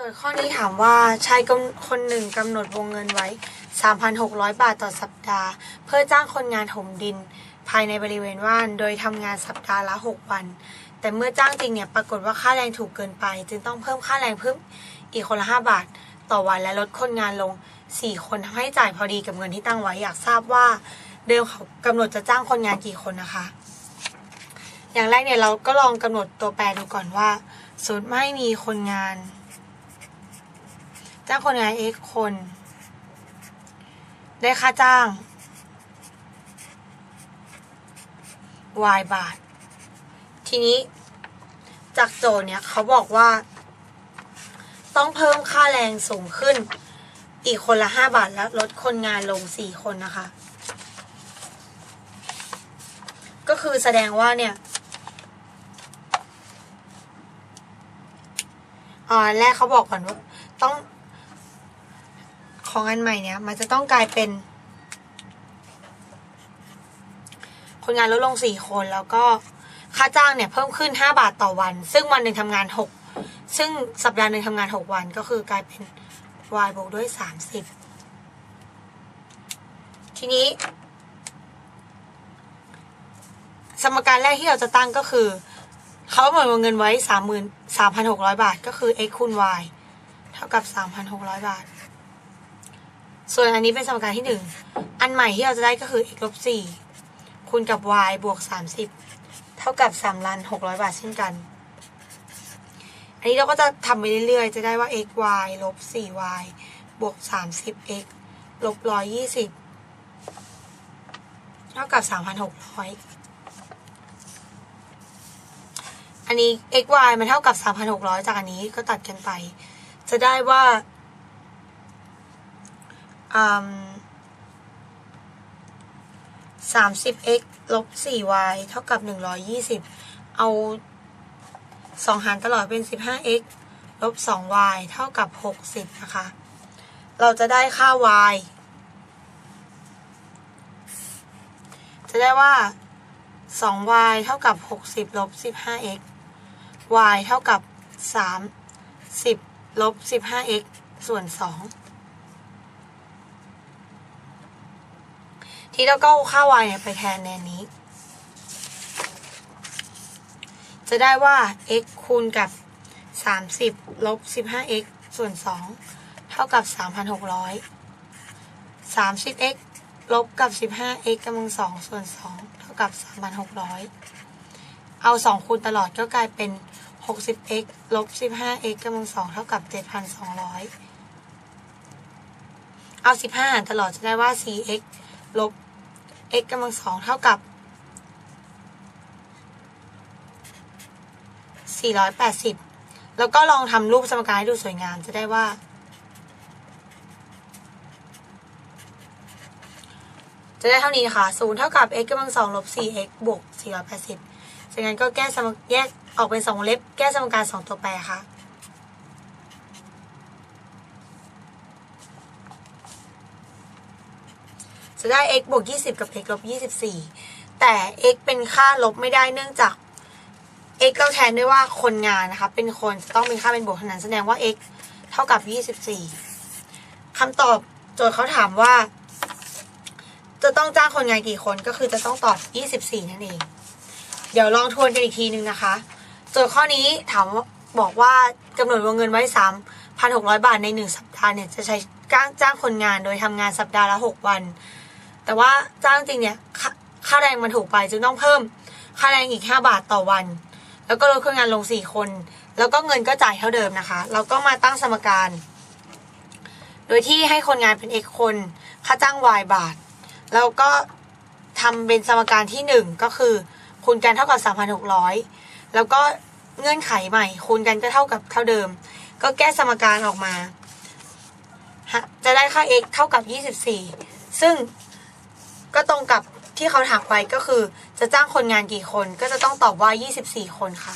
โจทย์ข้อนี้ถามว่าชายคนหนึ่งกำหนดวงเงินไว้ 3,600 บาทต่อสัปดาห์ เพื่อจ้างคนงานถมดิน ภายในบริเวณว่าน โดยทำงานสัปดาห์ละ 6 วัน แต่เมื่อจ้างจริงเนี่ยปรากฏว่าค่าแรงถูกเกินไป จึงต้องเพิ่มค่าแรงเพิ่มอีกคนละ 5 บาท ต่อวันและลดคนงานลง 4 คนทำให้จ่ายพอดีกับเงินที่ตั้งไว้อยากทราบว่า เดิมเขากำหนดจะจ้างคนงานกี่คนนะคะ อย่างแรกเนี่ยเราก็ลองกำหนดตัวแปรดูก่อนว่าสมมติไม่มีคนงาน จ้างคนงาน x คน ได้ค่าจ้าง y บาท ทีนี้จากโจทย์เนี่ยเขาบอกว่า ต้องเพิ่มค่าแรงสูงขึ้น อีกคนละห้าบาทแล้วลดคนงานลงสี่คนนะคะ ก็คือแสดงว่าเนี่ยอ่าอันแรกเขาบอกก่อนว่าต้อง ของอันใหม่เนี่ย มันจะต้องกลายเป็น คนงานลดลงสี่คนแล้วก็ค่าจ้างเนี่ยเพิ่มขึ้นห้าบาทต่อวัน ซึ่งวันหนึ่งทำงานหกซึ่งสัปดาห์หนึ่งทำงานหกวันก็คือกลายเป็น y บวกด้วยสามสิบทีนี้ สมการแรกที่เราจะตั้งก็คือเขาเหมือนวงเงินไว้สามหมื่นสามพันหกร้อยบาท ก็คือ x คูณ y เท่ากับสามพันหกร้อยบาท ส่วนอันนี้เป็นสมการที่หนึ่ง อันใหม่ที่เราจะได้ก็คือ x ลบสี่คูณกับ y บวกสามสิบเท่ากับสามล้านหกร้อยบาทเช่นกัน อันนี้เราก็จะทำไปเรื่อยๆ จะได้ว่า x y ลบสี่ y บวกสามสิบ x ลบร้อยยี่สิบเท่ากับสามพันหกร้อยอันนี้ x y มันเท่ากับสามพันหกร้อยจากอันนี้ก็ตัดกันไป จะได้ว่า สามสิบ x ลบสี่ y เท่ากับหนึ่งร้อยยี่สิบเอาสองหารตลอดเป็นสิบห้า x ลบสอง y เท่ากับหกสิบนะคะ เราจะได้ค่า y จะได้ว่าสอง y เท่ากับหกสิบลบสิบห้า x y เท่ากับสามสิบลบสิบห้า x ส่วนสอง ที่เราก็เอาค่า y เนี่ยไปแทนในนนี้ จะได้ว่า x คูณกับ 30 ลบ 15x ส่วน 2 เท่ากับ 3,600 30x ลบกับ 15x กำลัง2ส่วน 2 เท่ากับ 3,600 เอา 2 คูณตลอดก็กลายเป็น 60x ลบ 15x กำลัง2เท่ากับ 7,200 เอา 15หารตลอดจะได้ว่า 4x ลบ x กำลัง2เท่ากับ 480 แล้วก็ลองทำรูปสมการให้ดูสวยงามจะได้ว่า จะได้เท่านี้นะคะ0เท่ากับ x กำลัง2ลบ 4x บวก 480จากนั้นก็แก้สมแยกออกเป็น2วงเล็บ แก้สมการ2ตัวแปรค่ะ จะได้ x บวก 20 กับ x ลบ 24 แต่ x เป็นค่าลบไม่ได้เนื่องจาก x เราแทนด้วยว่าคนงานนะคะเป็นคนต้องเป็นค่าเป็นบวกเท่านั้นแสดงว่า x เท่ากับ 24คำตอบโจทย์เขาถามว่า จะต้องจ้างคนงานกี่คนก็คือจะต้องตอบ 24 นั่นเอง เดี๋ยวลองทวนกันอีกทีนึงนะคะ โจทย์ข้อนี้ถามบอกว่ากำหนดวงเงินไว้ 3,600 บาทใน 1 สัปดาห์เนี่ยจะใช้จ้างจ้างคนงานโดยทำงานสัปดาห์ละ 6 วัน แต่ว่าจ้างจริงเนี่ยค่าแรงมันถูกไปจึงต้องเพิ่ม ค่าแรงอีก 5 บาทต่อวัน แล้วก็ลดคนงานลง 4 คน แล้วก็เงินก็จ่ายเท่าเดิมนะคะเราก็มาตั้งสมการ โดยที่ให้คนงานเป็น x คน ค่าจ้าง y บาท แล้วก็ทำเป็นสมการที่ 1 ก็คือ คูณกันเท่ากับ 3,600 แล้วก็เงื่อนไขใหม่ คูณกันก็เท่ากับเท่าเดิม ก็แก้สมการออกมา จะได้ค่า x เท่ากับ 24 ซึ่ง ก็ตรงกับที่เขาถามไปก็คือจะจ้างคนงานกี่คน ก็จะต้องตอบว่า 24 คนค่ะ